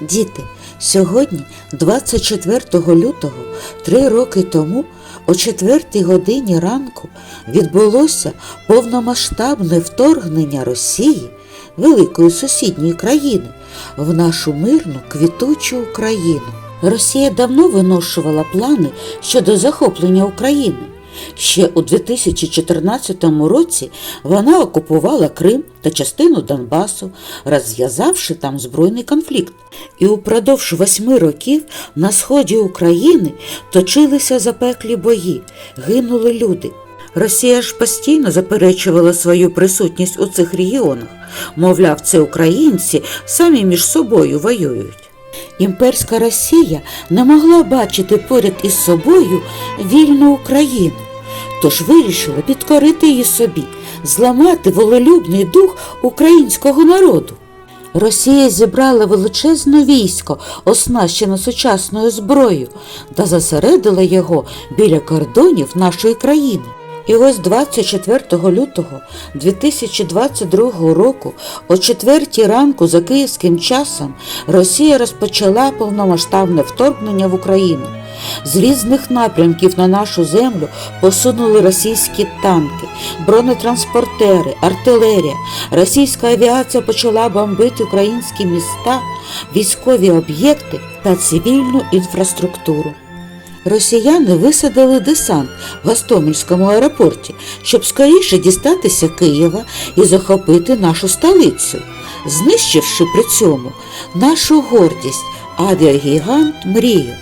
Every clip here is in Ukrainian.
Діти, сьогодні, 24 лютого, три роки тому, о 4 годині ранку, відбулося повномасштабне вторгнення Росії, великої сусідньої країни, в нашу мирну квітучу Україну. Росія давно виношувала плани щодо захоплення України. Ще у 2014 році вона окупувала Крим та частину Донбасу, розв'язавши там збройний конфлікт. І упродовж восьми років на сході України точилися запеклі бої, гинули люди. Росія ж постійно заперечувала свою присутність у цих регіонах. Мовляв, це українці самі між собою воюють. Імперська Росія не могла бачити поряд із собою вільну Україну, тож вирішила підкорити її собі, зламати волелюбний дух українського народу. Росія зібрала величезне військо, оснащене сучасною зброєю, та засередила його біля кордонів нашої країни. І ось 24 лютого 2022 року, о 4 ранку за київським часом, Росія розпочала повномасштабне вторгнення в Україну. З різних напрямків на нашу землю посунули російські танки, бронетранспортери, артилерія. Російська авіація почала бомбити українські міста, військові об'єкти та цивільну інфраструктуру. Росіяни висадили десант в Гостомельському аеропорті, щоб скоріше дістатися Києва і захопити нашу столицю, знищивши при цьому нашу гордість, авіагігант мрію.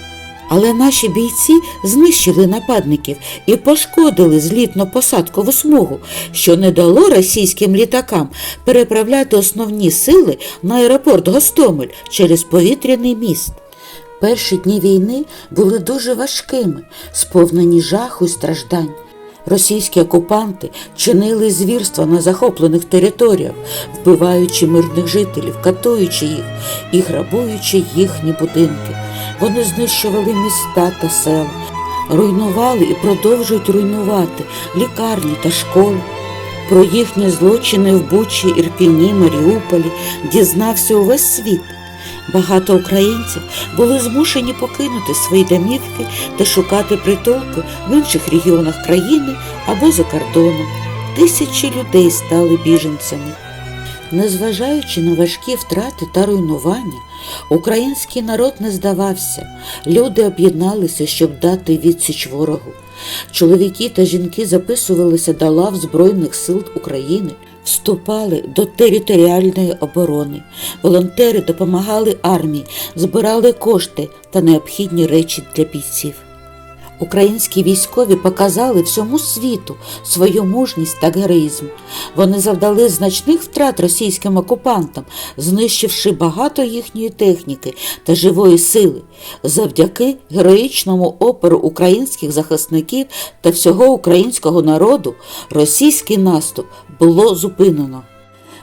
Але наші бійці знищили нападників і пошкодили злітно-посадкову смугу, що не дало російським літакам переправляти основні сили на аеропорт Гостомель через повітряний міст. Перші дні війни були дуже важкими, сповнені жаху й страждань. Російські окупанти чинили звірства на захоплених територіях, вбиваючи мирних жителів, катуючи їх і грабуючи їхні будинки. Вони знищували міста та села, руйнували і продовжують руйнувати лікарні та школи. Про їхні злочини в Бучі, Ірпіні, Маріуполі дізнався увесь світ. Багато українців були змушені покинути свої домівки та шукати притулки в інших регіонах країни або за кордоном. Тисячі людей стали біженцями. Незважаючи на важкі втрати та руйнування, український народ не здавався. Люди об'єдналися, щоб дати відсіч ворогу. Чоловіки та жінки записувалися до лав Збройних сил України, вступали до територіальної оборони. Волонтери допомагали армії, збирали кошти та необхідні речі для бійців. Українські військові показали всьому світу свою мужність та героїзм. Вони завдали значних втрат російським окупантам, знищивши багато їхньої техніки та живої сили. Завдяки героїчному опору українських захисників та всього українського народу російський наступ було зупинено.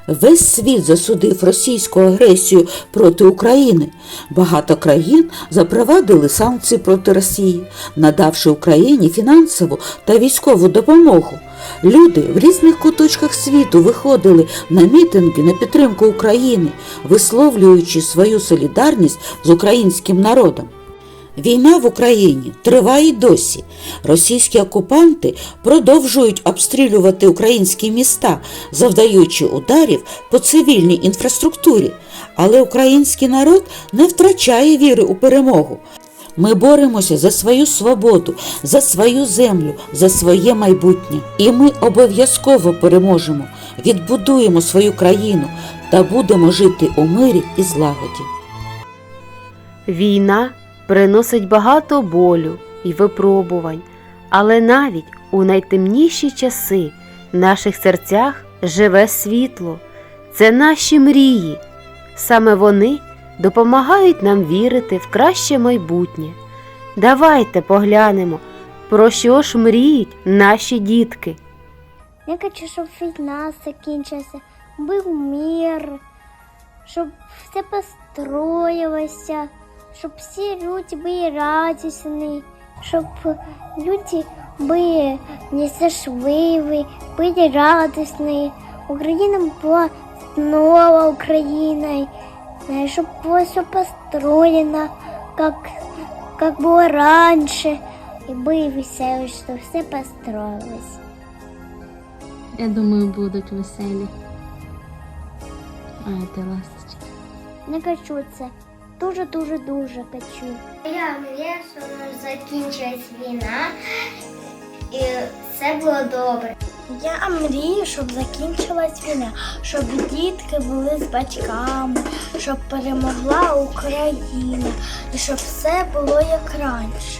Весь світ засудив російську агресію проти України. Багато країн запровадили санкції проти Росії, надавши Україні фінансову та військову допомогу. Люди в різних куточках світу виходили на мітинги на підтримку України, висловлюючи свою солідарність з українським народом. Війна в Україні триває й досі. Російські окупанти продовжують обстрілювати українські міста, завдаючи ударів по цивільній інфраструктурі. Але український народ не втрачає віри у перемогу. Ми боремося за свою свободу, за свою землю, за своє майбутнє. І ми обов'язково переможемо, відбудуємо свою країну та будемо жити у мирі і злагоді. Війна приносить багато болю і випробувань, але навіть у найтемніші часи в наших серцях живе світло. Це наші мрії. Саме вони допомагають нам вірити в краще майбутнє. Давайте поглянемо, про що ж мріють наші дітки. Я хочу, щоб війна закінчилася, був мир, щоб все построїлося, щоб всі люди були радісні, щоб люди були нещасливі, були радісні. Україна була знову Україною. Знаешь, чтобы было все построено, как, как было раньше. И были веселые, что все построилось. Я думаю, будуть веселі. А ти ласточка. Не хочу це. Дуже-дуже-дуже хочу. Я мрію, що закінчилась війна і все було добре. Я мрію, щоб закінчилась війна, щоб дітки були з батьками, щоб перемогла Україна, і щоб все було як раніше.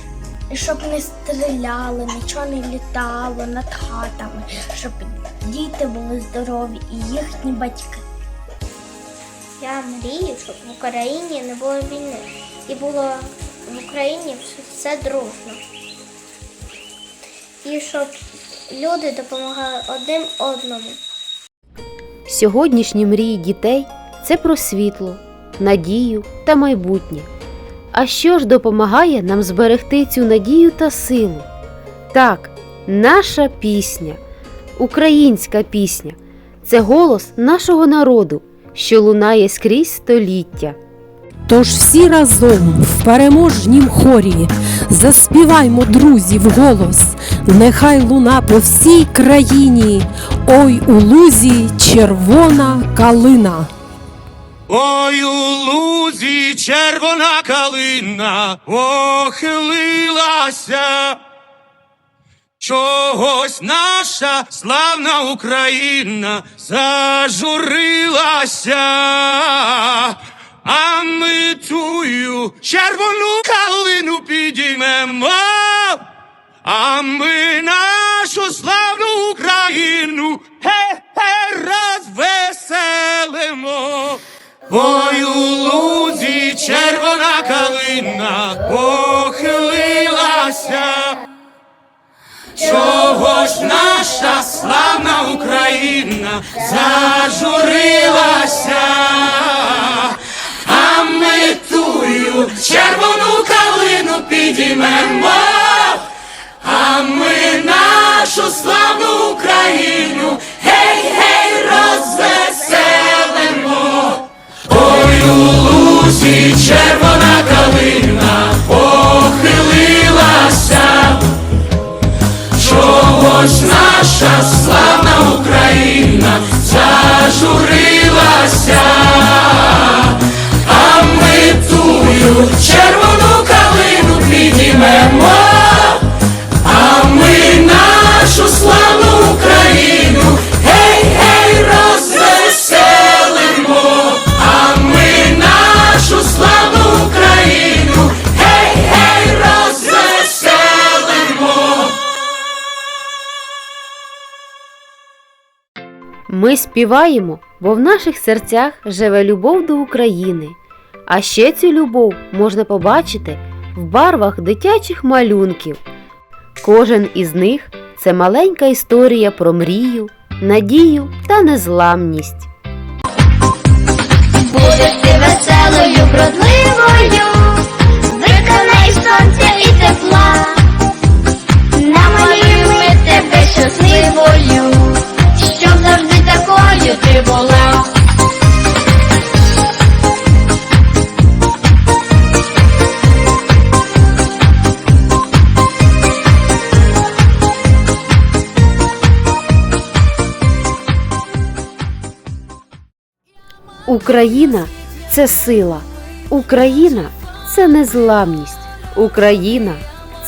І щоб не стріляли, нічого не літало над хатами, щоб діти були здорові і їхні батьки. Я мрію, щоб в Україні не було війни. І було в Україні все дружно. І щоб люди допомагали один одному. Сьогоднішні мрії дітей це про світло, надію та майбутнє. А що ж допомагає нам зберегти цю надію та силу? Так, наша пісня, українська пісня це голос нашого народу, що лунає скрізь століття. Тож всі разом в переможнім хорі заспіваймо, друзі, вголос, нехай луна по всій країні, ой у лузі червона калина. Ой у лузі червона калина похилилася. Чогось наша славна Україна зажурилася, а ми тую червону калину підіймемо, а ми нашу славну Україну ге-ге розвеселимо. Ой у лузі червона калина похилилася. Чого ж наша славна Україна зажурилася, а ми тую червону калину підіймемо, Ж наша славна Україна зажурилася, а ми тую Співаємо, бо в наших серцях живе любов до України. А ще цю любов можна побачити в барвах дитячих малюнків. Кожен із них це маленька історія про мрію, надію та незламність. Будеш ти веселою, вродливою, Україна це сила, Україна це незламність, Україна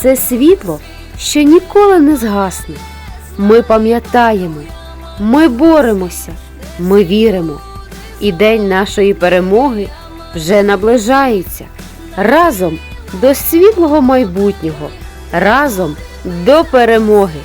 це світло, що ніколи не згасне. Ми пам'ятаємо, ми боремося, ми віримо. І день нашої перемоги вже наближається разом до світлого майбутнього, разом до перемоги.